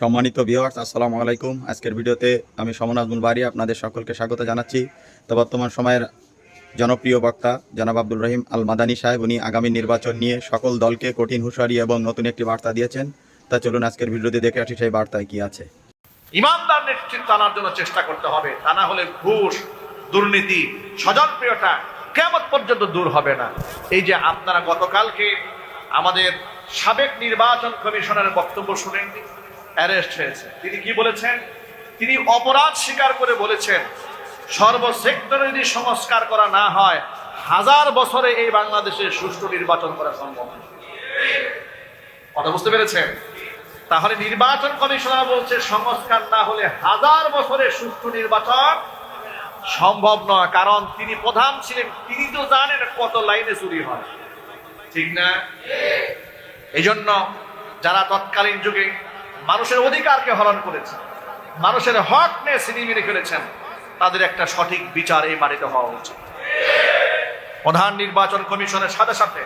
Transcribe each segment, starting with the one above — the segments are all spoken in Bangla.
সম্মানিত ভিউয়ার্স আসসালামু আলাইকুম। আজকের ভিডিওতে আমি সমন আজমুল বাড়ি আপনাদের সকলকে স্বাগত জানাচ্ছি। তো বর্তমান সময়ের জনপ্রিয় বক্তা জনাব আব্দুল রহিম আল মাদানী সাহেব, উনি আগামী নির্বাচন নিয়ে সকল দলকে কঠিন হুঁশিয়ারি এবং নতুন একটি বার্তা দিয়েছেন। তা চলুন আজকের ভিডিওতে দেখে আসি সেই বার্তায় কি আছে। ইমানদার নেতৃত্ব আনার জন্য চেষ্টা করতে হবে, তা না হলে ঘুষ, দুর্নীতি, স্বজনপ্রিয়তা কেমন পর্যন্ত দূর হবে না। এই যে আপনারা গতকালকে আমাদের সাবেক নির্বাচন কমিশনের বক্তব্য শুনেন অ্যারেস্ট হয়েছে। তিনি কি বলেছেন? তিনি অপরাধ স্বীকার করে বলেছেন সর্বসেক্টরে যদি সংস্কার করা না হয়, হাজার বছরে এই বাংলাদেশে সুষ্ঠু নির্বাচন করা সম্ভব। কথা বুঝতে পেরেছেন? তাহলে নির্বাচন কমিশনার বলছে, সংস্কার না হলে হাজার বছরে সুষ্ঠু নির্বাচন সম্ভব নয়, কারণ তিনি প্রধান ছিলেন, তিনি তো জানেন কত লাইনে চুরি হয়। ঠিক না? এই জন্য যারা তৎকালীন যুগে মানুষের অধিকারকে হরণ করেছে। মানুষের হক নিয়ে সিনেমিনে ফেলেছেন। তাদের একটা সঠিক বিচার এই মাটিতে হওয়া উচিত। প্রধান নির্বাচন কমিশনের সাথে সাথে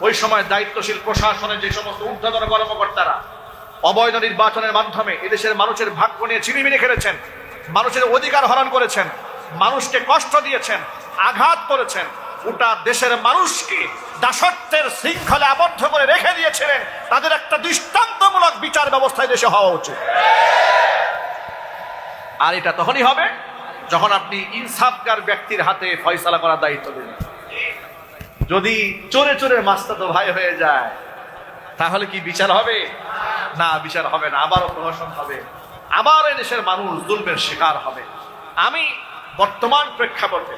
ওই সময় দায়িত্বশীল প্রশাসনের যে সমস্ত ঊর্ধ্বতন কর্মকর্তারা অবৈধ নির্বাচনের মাধ্যমে এদেশের মানুষের ভাগ্য নিয়ে ছিনিমিনি খেলেছেন, মানুষের অধিকার হরণ করেছেন, মানুষকে কষ্ট দিয়েছেন, আঘাত করেছেন গোটা দেশের মানুষকে দাসত্বের শৃঙ্খলে আবদ্ধ করে রেখে দিয়েছিলেন। তাদের একটা দৃষ্টান্তমূলক বিচার ব্যবস্থায় দেশে হওয়া উচিত। আর এটা তখনই হবে যখন আপনি ইনসাফকার ব্যক্তির হাতে ফয়সালা করার দায়িত্ব দেবেন যদি চোরে চোরে মাস্তা তো ভাই হয়ে যায়, তাহলে কি বিচার হবে? না, বিচার হবে না। আবারও প্রহসন হবে। আবার এই দেশের মানুষ দুর্বের শিকার হবে। আমি বর্তমান প্রেক্ষাপটে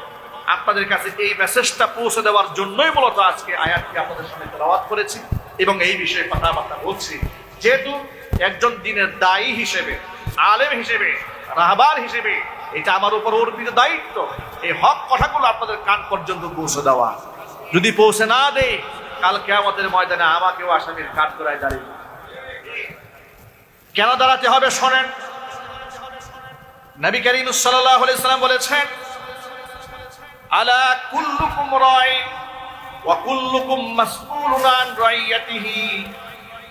আপনাদের কাছে এই মেসেজটা পৌঁছে দেওয়ার জন্যই মূলত আজকে আয়াতকে আপনাদের সামনে তেলাওয়াত করেছি এবং এই বিষয়ে কথাবার্তা বলছি। যেহেতু একজন দিনের দায়ী হিসেবে, আলেম হিসেবে, রাহবার হিসেবে এটা আমার উপর অর্পিত দায়িত্ব, এই হক কথাগুলো আপনাদের কান পর্যন্ত পৌঁছে দেওয়া। যদি পৌঁছে না দেয় কালকে কেয়ামতের ময়দানে আমাকেও আসামির কাঠ করায় দাঁড়িয়ে কেন দাঁড়াতে হবে শোনেন? নবী করিম আলাইহি সাল্লাম বলেছেন আলা কুল্লুকুম রাইন ওয়া কুল্লুকুম মাসউলুন আন রাইয়াতিহি।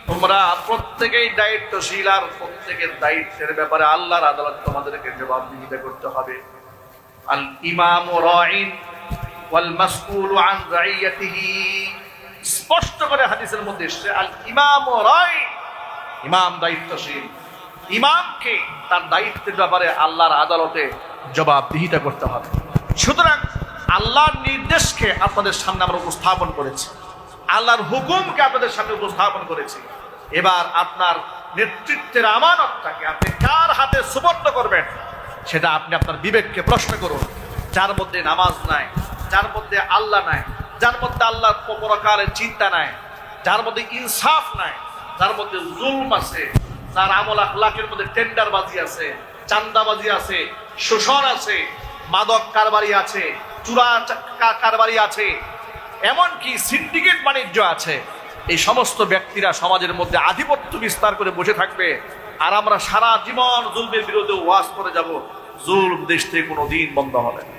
তোমরা প্রত্যেকেই দায়িত্বশীল আর প্রত্যেকের দায়িত্বের ব্যাপারে আল্লাহর আদালত তোমাদেরকে জবাবদিহিতা করতে হবে। আল ইমাম রাইন ওয়াল মাসউলু আন রাইয়াতিহি। স্পষ্ট করে হাদিসের মধ্যে এসেছে, আল ইমাম রাইন, ইমাম দায়িত্বশীল। ইমামকে তার দায়িত্বের ব্যাপারে আল্লাহর আদালতে জবাবদিহিতা করতে হবে। সুতরাং আল্লাহর নির্দেশকে আপনাদের সামনে আমরা উপস্থাপন করেছি। আল্লাহর হুকুমকে আপনাদের সামনে উপস্থাপন করেছি। এবার আপনার নেতৃত্বের আমানতটাকে আপনি কার হাতে সুবর্ণ করবেন, সেটা আপনি আপনার বিবেককে প্রশ্ন করুন। যার মধ্যে নামাজ নাই, যার মধ্যে আল্লাহ নাই, যার মধ্যে আল্লাহর পরকালের চিন্তা নাই, যার মধ্যে ইনসাফ নাই, যার মধ্যে জুলম আছে, যার আমল আখলাকের মধ্যে টেন্ডারবাজি আছে চান্দাবাজি আছে, শোষণ আছে, মাদক কারবারি আছে চূড়া কারবারি আছে, এমনকি সিন্ডিকেট বাণিজ্য আছে। এই সমস্ত ব্যক্তিরা সমাজের মধ্যে আধিপত্য বিস্তার করে বসে থাকবে, আর আমরা সারা জীবন জুলমের বিরুদ্ধে ওয়াজ করে যাব। জুলম দেশ থেকে কোনো দিন বন্ধ হবে না।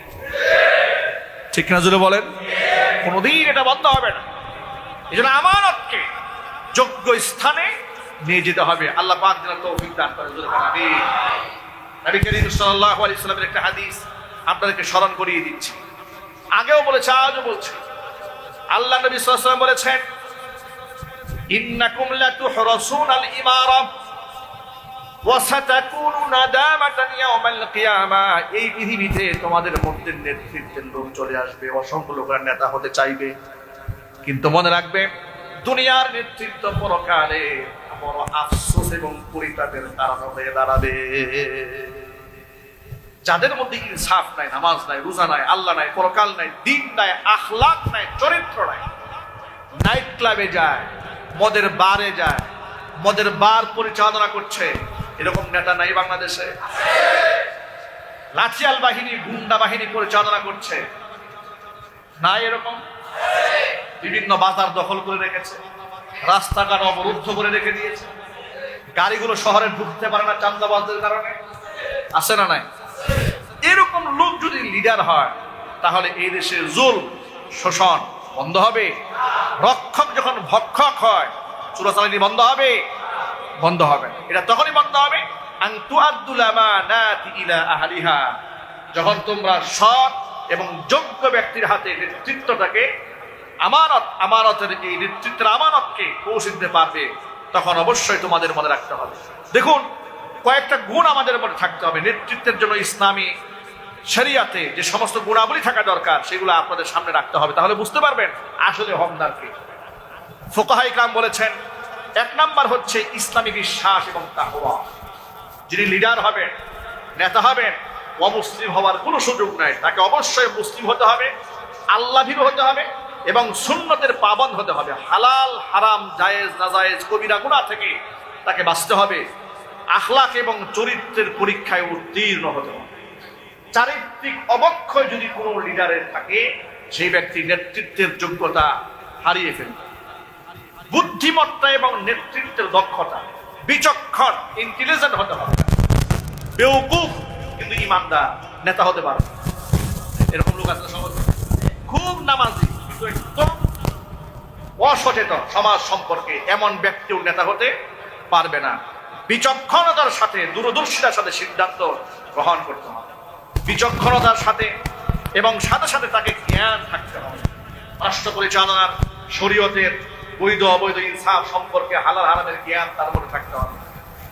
ঠিক না জুলে বলেন? কোনোদিন এটা বন্ধ হবে না। এই জন্য আমানতকে যোগ্য স্থানে নিয়ে যেতে হবে। আল্লাহ পাক যেন তৌফিক দান করেন। নবী করিম সাল্লাল্লাহু আলাইহি সাল্লামের একটা হাদিস আপনাদেরকে স্মরণ করিয়ে দিচ্ছি। আগেও বলেছে, আজও বলছে। আল্লাহ নবী সাল্লাম বলেছেন, ইন্নাকুম লাতুহরাসুন আল ইমারা ওয়াসাতাকুনু নাদামাতান ইয়াউমাল কিয়ামা এই পৃথিবীতে তোমাদের মধ্যে নেতৃত্বের লোক চলে আসবে, অসংখ্য লোকের নেতা হতে চাইবে। কিন্তু মনে রাখবে, দুনিয়ার নেতৃত্ব পরকালে বড় আফসোস এবং পরিতাপের কারণ হয়ে দাঁড়াবে। যাদের মধ্যে ইনসাফ নাই, নামাজ নাই, রোজা নাই, আল্লাহ নাই, পরকাল নাই, দিন নাই, আখলাক নাই, চরিত্র নাই। নাইট ক্লাবে যায়, মদের বারে যায়, মদের বার পরিচালনা করছে, এরকম নেতা নাই বাংলাদেশে। লাঠিয়াল বাহিনী, গুন্ডা বাহিনী পরিচালনা করছে, নাই এরকম? বিভিন্ন বাজার দখল করে রেখেছে, রাস্তাঘাট অবরুদ্ধ করে রেখে দিয়েছে, গাড়িগুলো শহরে ঢুকতে পারে না চান্দাবাজদের কারণে। আছে না নাই? এরকম লোক যদি লিডার হয়, তাহলে এই দেশে জুল শোষণ বন্ধ হবে। রক্ষক যখন ভক্ষক হয়, চুরাচালানি বন্ধ হবে বন্ধ হবে। এটা তখনই বন্ধ হবে যখন তোমরা সৎ এবং যোগ্য ব্যক্তির হাতে নেতৃত্বটাকে, আমানত, আমানতের এই নেতৃত্বের আমানতকে পৌঁছে দিতে পারবে, তখন অবশ্যই তোমাদের মনে রাখতে হবে। দেখুন, কয়েকটা গুণ আমাদের মধ্যে থাকতে হবে নেতৃত্বের জন্য ইসলামী শরিয়াতে যে সমস্ত গুণাবলী থাকা দরকার, সেগুলো আপনাদের সামনে রাখতে হবে। তাহলে বুঝতে পারবেন আসলে হকদারকে ফোকাহাই কাম বলেছেন, এক নাম্বার হচ্ছে ইসলামী বিশ্বাস এবং তাহওয়া যিনি লিডার হবেন, নেতা হবেন, অমুসলিম হওয়ার কোনো সুযোগ নাই। তাকে অবশ্যই মুসলিম হতে হবে আল্লাহ ভীরু হতে হবে এবং সুন্নতের পাবন হতে হবে। হালাল, হারাম, জায়েজ, নাজায়েজ, কবিরা গুণা থেকে তাকে বাঁচতে হবে। আখলাক এবং চরিত্রের পরীক্ষায় উত্তীর্ণ হতে হবে। চারিত্রিক অবক্ষয় যদি কোনো লিডারের থাকে, সেই ব্যক্তি নেতৃত্বের যোগ্যতা হারিয়ে ফেলবে। বুদ্ধিমত্তা এবং নেতৃত্বের দক্ষতা বিচক্ষণ ইন্টেলিজেন্ট হতে হবে। বেউকুফ, কিন্তু ইমানদার নেতা হতে পারে না। এরকম লোক আছে সমাজে। খুব নামাজি, কিন্তু একদম অসচেতন। সমাজ সম্পর্কে এমন ব্যক্তিও নেতা হতে পারবে না। বিচক্ষণতার সাথে, দূরদর্শিতার সাথে সিদ্ধান্ত গ্রহণ করতে হবে। বিচক্ষণতার সাথে এবং সাথে সাথে তাকে জ্ঞান থাকতে হবে। রাষ্ট্র পরিচালনার শরীয়তের বৈধ অবৈধ ইনসাফ সম্পর্কে হালাল হারামের জ্ঞান তার মধ্যে থাকতে হবে।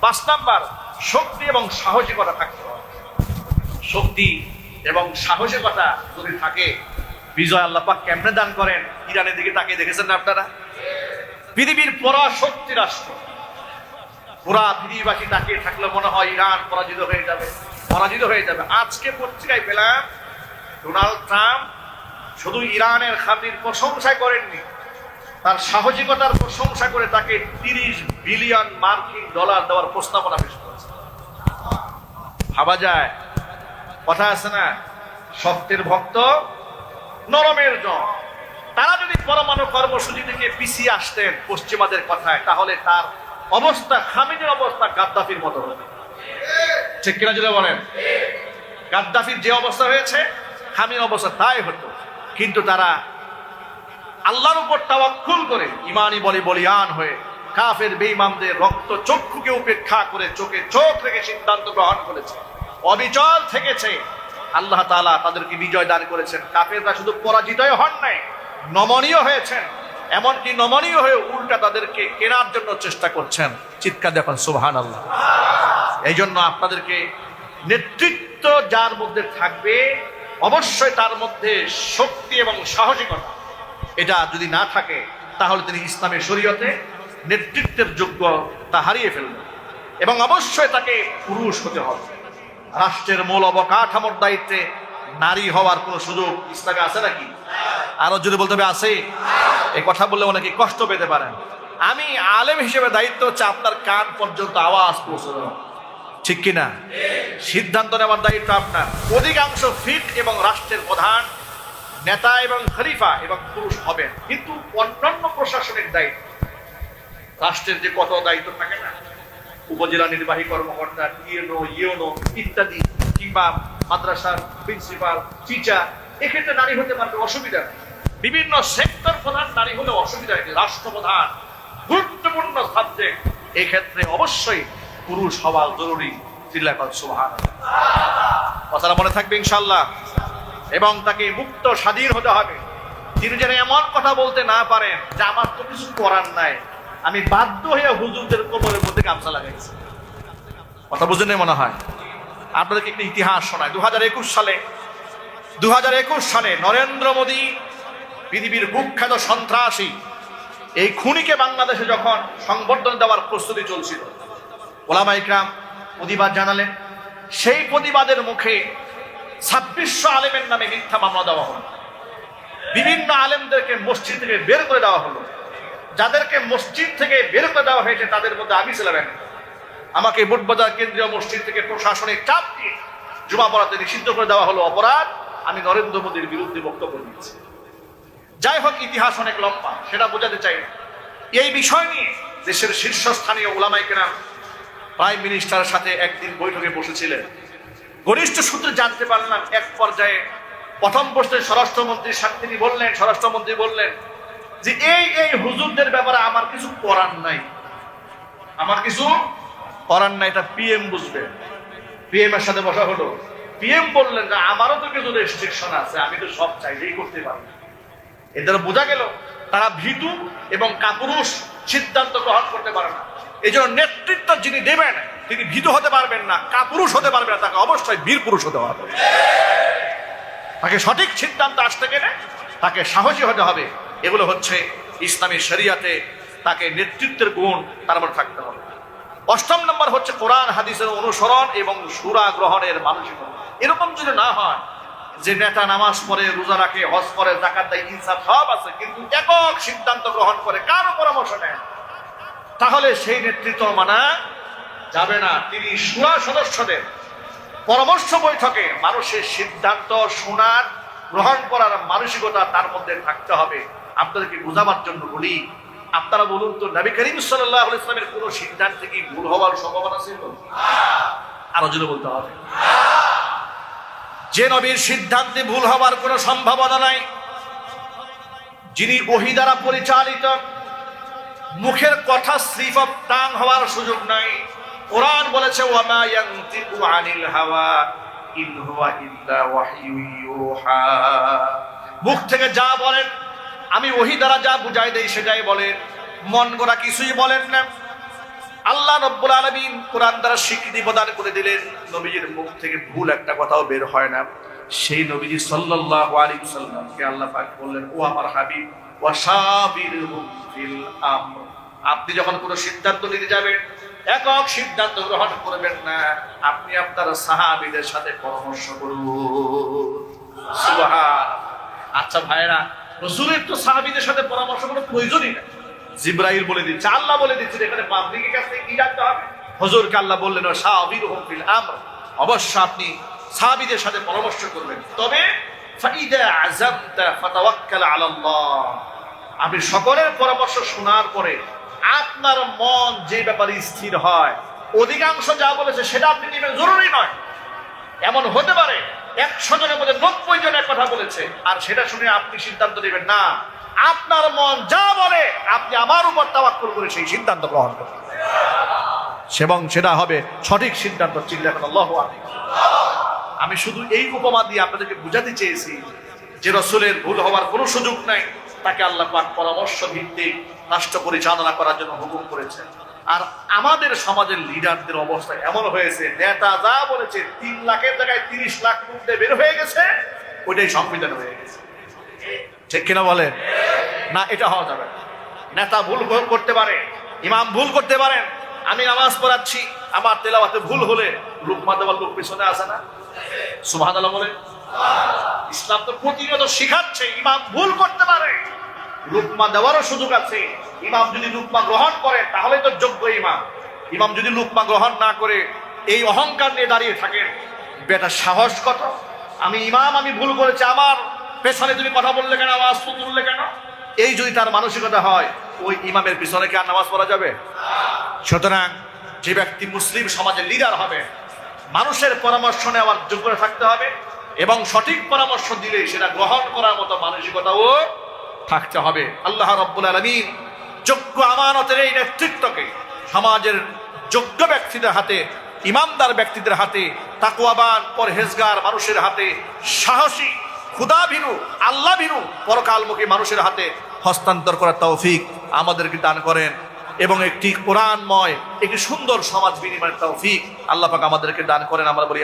পাঁচ নাম্বার, শক্তি এবং সাহসিকতা থাকতে হবে। শক্তি এবং সাহসিকতা যদি থাকে, বিজয় আল্লাহ পাক কেমনে দান করেন? ইরানের দিকে তাকে দেখেছেন না আপনারা? পৃথিবীর পরাশক্তি রাষ্ট্র। পুরা পৃথিবীবাসী তাকিয়ে থাকলে মনে হয় ইরান পরাজিত হয়ে যাবে। পরাজিত হয়ে যাবে। আজকে পত্রিকায় পেলাম, ডোনাল্ড ট্রাম্প শুধু ইরানের খাতির প্রশংসা করেননি, তার সাহসিকতার প্রশংসা করে তাকে তিরিশ বিলিয়ন মার্কিন ডলার দেওয়ার প্রস্তাবনা পেশ করেছে। ভাবা যায়, কথা আছে না? সত্যের ভক্ত, নরমের জন। তারা যদি পরমাণু কর্মসূচি থেকে পিছিয়ে আসতেন পশ্চিমাদের কথায়, তাহলে তার অবস্থা, খামিনের অবস্থা গাদ্দাফির মতো হতো ঠিক কিনা যদি বলেন? গাদ্দাফির যে অবস্থা হয়েছে খামির অবস্থা তাই হতো। কিন্তু তারা আল্লাহর উপর তাওয়াক্কুল করে ইমানি বলে বলিয়ান হয়ে কাফের বেঈমানদের রক্ত চক্ষুকে উপেক্ষা করে চোখে চোখ রেখে সিদ্ধান্ত গ্রহণ করেছে। অবিচল থেকেছে। আল্লাহ তাআলা তাদেরকে বিজয় দান করেছেন। কাফেররা শুধু পরাজিতই হন নাই, নমনীয় হয়েছেন। এমনকি নমনীয় হয়ে উল্টা তাদেরকে কেনার জন্য চেষ্টা করছেন। চিৎকার দেখুন সুবহান আল্লাহ এই জন্য আপনাদেরকে নেতৃত্ব যার মধ্যে থাকবে, অবশ্যই তার মধ্যে শক্তি এবং সাহসিকতা এটা যদি না থাকে, তাহলে তিনি ইসলামের শরীয়তে নেতৃত্বের যোগ্য তা হারিয়ে ফেলবেন। এবং অবশ্যই তাকে পুরুষ হতে হবে। রাষ্ট্রের মূল অবকাঠামোর দায়িত্বে নারী হওয়ার কোনো সুযোগ ইসলামে আছে নাকি? আরও যদি বলতে হবে, আছে। এই কথা বললে অনেকে কষ্ট পেতে পারেন। আমি আলেম হিসেবে দায়িত্ব হচ্ছে আপনার কান পর্যন্ত আওয়াজ পৌঁছে দেওয়া ঠিক কিনা? সিদ্ধান্ত নেওয়ার দায়িত্ব আপনার। অধিকাংশ ফিট এবং রাষ্ট্রের প্রধান নেতা এবং খলিফা এবং পুরুষ হবেন। কিন্তু অন্যান্য প্রশাসনিক দায়িত্ব। রাষ্ট্রের যে কত দায়িত্ব থাকে না? উপজেলা নির্বাহী কর্মকর্তা ইএনও ইউনো ইত্যাদি, কিংবা মাদ্রাসার প্রিন্সিপাল, টিচার, এক্ষেত্রে নারী হতে পারবে অসুবিধা বিভিন্ন সেক্টর প্রধান নারী হলে অসুবিধা রাষ্ট্রপ্রধান গুরুত্বপূর্ণ সাবজেক্ট এক্ষেত্রে অবশ্যই পুরুষ হওয়া জরুরি কথাটা মনে থাকবে ইনশাল্লাহ এবং তাকে মুক্ত স্বাধীন হতে হবে। তিনি যেন এমন কথা বলতে না পারেন যে আমার তো কিছু করার নাই। আমি বাধ্য হয়ে হুজুরদের কোমরের মধ্যে গামছা লাগাইছি। কথা বুঝে নেই মনে হয়? আপনাদেরকে একটি ইতিহাস শোনায় দু হাজার একুশ সালে দু হাজার একুশ সালে নরেন্দ্র মোদী পৃথিবীর কুখ্যাত সন্ত্রাসী, এই খুনিকে বাংলাদেশে যখন সংবর্ধনা দেওয়ার প্রস্তুতি চলছিল ওলামা ইকরাম প্রতিবাদ জানালেন। সেই প্রতিবাদের মুখে ছাব্বিশশো আলেমের নামে মিথ্যা মামলা দেওয়া হলো। বিভিন্ন আলেমদেরকে মসজিদ থেকে বের করে দেওয়া হলো। যাদেরকে মসজিদ থেকে বের করে দেওয়া হয়েছে, তাদের মধ্যে আমি ছিলাম। আমাকে বুটবাজার কেন্দ্রীয় মসজিদ থেকে প্রশাসনিক চাপ দিয়ে জুমা পড়াতে নিষিদ্ধ করে দেওয়া হলো অপরাধ। আমি নরেন্দ্র মোদীর বিরুদ্ধে বক্তব্য দিয়েছি। যাই হোক, ইতিহাস অনেক লম্বা, সেটা বোঝাতে চাই। এই বিষয় নিয়ে দেশের শীর্ষস্থানীয় ওলামাইকেরা প্রাইম মিনিস্টারের সাথে একদিন বৈঠকে বসেছিলেন। ঘনিষ্ঠ সূত্রে জানতে পারলাম, এক পর্যায়ে প্রথম প্রশ্নে স্বরাষ্ট্রমন্ত্রীর সাথে তিনি বললেন, স্বরাষ্ট্রমন্ত্রী বললেন যে, এই এই হুজুরদের ব্যাপারে আমার কিছু করার নাই। আমার কিছু করার না এটা পিএম বুঝবে। পিএম এর সাথে বসা হলো। পিএম বললেন যে, আমারও তো কিছু রেস্ট্রিকশন আছে, আমি তো সব চাইলেই করতে পারি। এদের বোঝা গেল, তারা ভীতু এবং কাপুরুষ সিদ্ধান্ত গ্রহণ করতে পারে না। এই জন্য নেতৃত্ব যিনি দেবেন, তিনি ভীতু হতে পারবেন না, কাপুরুষ হতে পারবেন না, তাকে অবশ্যই বীর পুরুষ হতে হবে। তাকে সঠিক সিদ্ধান্ত আসতে গেলে তাকে সাহসী হতে হবে। এগুলো হচ্ছে ইসলামী শরিয়াতে তাকে নেতৃত্বের গুণ তার মধ্যে থাকতে হবে। অষ্টম নম্বর হচ্ছে কোরআন, হাদিসের অনুসরণ এবং সুরা গ্রহণের মানসিকতা এরকম যদি না হয়, যে নেতা নামাজ পড়ে, রোজা রাখে, হজ করে জাকাত দেয়, ইনসাফ সব আছে, কিন্তু একক সিদ্ধান্ত গ্রহণ করে কারও পরামর্শ নেয়। তাহলে সেই নেতৃত্ব মানা যাবে না। তিনি সুরা সদস্যদের পরামর্শ বৈঠকে মানুষের সিদ্ধান্ত শোনার গ্রহণ করার মানসিকতা তার মধ্যে থাকতে হবে। আপনাদেরকে বোঝাবার জন্য বলি, আপনারা বলুন তো, নবী করিম সাল্লাহ ইসলামের কোন সিদ্ধান্ত কি ভুল হওয়ার সম্ভাবনা ছিল? আরও জন্য বলতে হবে। যে নবীর সিদ্ধান্তে ভুল হওয়ার কোনো সম্ভাবনা নাই, যিনি ওহি দ্বারা পরিচালিত মুখের কথা স্লিপ অফ টাং হওয়ার সুযোগ নাই। কোরআন বলেছে, ওয়ামা ইয়ানতিকু আনিল হাওয়া, ইন হুয়া ইল্লা ওয়াহয়ু ইউহা। মুখ থেকে যা বলেন, আমি ওহি দ্বারা যা বুঝাই দেই সেটাই বলেন মন গড়া কিছুই বলেন না। আল্লাহ রব্বুল আলমিন কোরআন দ্বারা স্বীকৃতি প্রদান করে দিলেন, নবীজির মুখ থেকে ভুল একটা কথাও বের হয় না। সেই নবীজি সাল্লাল্লাহু আলাইহি সাল্লামকে আল্লাহ পাক বললেন, ও আমার হাবিব আপনি যখন কোনো সিদ্ধান্ত নিতে যাবেন, একক সিদ্ধান্ত গ্রহণ করবেন না। আপনি আপনার সাহাবিদের সাথে পরামর্শ করুন। আচ্ছা ভাইরা রসুলের তো সাহাবিদের সাথে পরামর্শ করার প্রয়োজনই না জিব্রাইল বলে দিচ্ছে, আল্লাহ বলে দিচ্ছে এখানে পাবলিকের কাছ থেকে কি জানতে হবে? হজুরকে আল্লাহ বললেন সাহাবীর ফিল আমর। অবশ্য আপনি সাহাবিদের সাথে পরামর্শ করবেন। তবে, ফাইদা আযামতা ফাতাওয়াক্কাল আলা আল্লাহ আপনি সকলের পরামর্শ শোনার পরে আপনার মন যে ব্যাপারে স্থির হয়, অধিকাংশ যা বলেছে সেটা আপনি নেবেন, জরুরি নয়। এমন হতে পারে, একশো জনের মধ্যে নব্বই জন এক কথা বলেছে, আর সেটা শুনে আপনি সিদ্ধান্ত নেবেন, না। আপনার মন যা বলে, আপনি আমার উপর তাওয়াক্কুল করে সেই সিদ্ধান্ত গ্রহণ করবেন এবং সেটা হবে সঠিক সিদ্ধান্ত চিল্লা এখন আল্লাহ আমি শুধু এই উপমা দিয়ে আপনাদেরকে বুঝাতে চেয়েছি যে রসুলের ভুল হওয়ার কোনো সুযোগ নাই। তাকে আল্লাহ পাক পরামর্শ ভিত্তিক রাষ্ট্র পরিচালনা করার জন্য হুকুম করেছেন। আর আমাদের সমাজের লিডারদের অবস্থা এমন হয়েছে, নেতা যা বলেছে, তিন লাখের জায়গায় তিরিশ লাখ মুদ্রে বের হয়ে গেছে, ওইটাই সংবিধান হয়ে গেছে। ঠিক কিনা বলে না, এটা হওয়া যাবে। নেতা ভুল কর- করতে পারে, ইমাম ভুল করতে পারেন, আমি নামাজ পড়াচ্ছি, আমার তেলাওয়াতে ভুল হলে লুকমা দেওয়ার লোক পিছনে আসে না? সুবহান বলে ইসলাম তো প্রতিনিয়ত শিখাচ্ছে, ইমাম ভুল করতে পারে। লুকমা দেওয়ারও সুযোগ আছে। ইমাম যদি লুকমা গ্রহণ করে, তাহলে তো যোগ্য ইমাম। ইমাম যদি লুকমা গ্রহণ না করে, এই অহংকার নিয়ে দাঁড়িয়ে থাকেন। বেটা সাহস কত? আমি ইমাম, আমি ভুল করেছি, আমার পেছনে তুমি কথা বললে কেন, আওয়াজ তুললে কেন? এই যদি তার মানসিকতা হয়, ওই ইমামের পিছনে কি আর নামাজ পড়া যাবে? সুতরাং যে ব্যক্তি মুসলিম সমাজের লিডার হবে, মানুষের পরামর্শ নেওয়ার যোগ্যতা থাকতে হবে। এবং সঠিক পরামর্শ দিলে সেটা গ্রহণ করার মতো মানসিকতাও থাকতে হবে। আল্লাহ রব্বুল আলমিন যোগ্য আমানতের এই নেতৃত্বকে সমাজের যোগ্য ব্যক্তিদের হাতে, ইমানদার ব্যক্তিদের হাতে তাকুয়াবান পরহেজগার মানুষের হাতে, সাহসী ক্ষুদা ভীরু আল্লাহ ভীরু পরকালমুখী মানুষের হাতে হস্তান্তর করার তৌফিক আমাদেরকে দান করেন এবং একটি কোরআনময়, একটি সুন্দর সমাজ বিনিময়ের তৌফিক আল্লাহ পাক আমাদেরকে দান করেন। আমরা বলি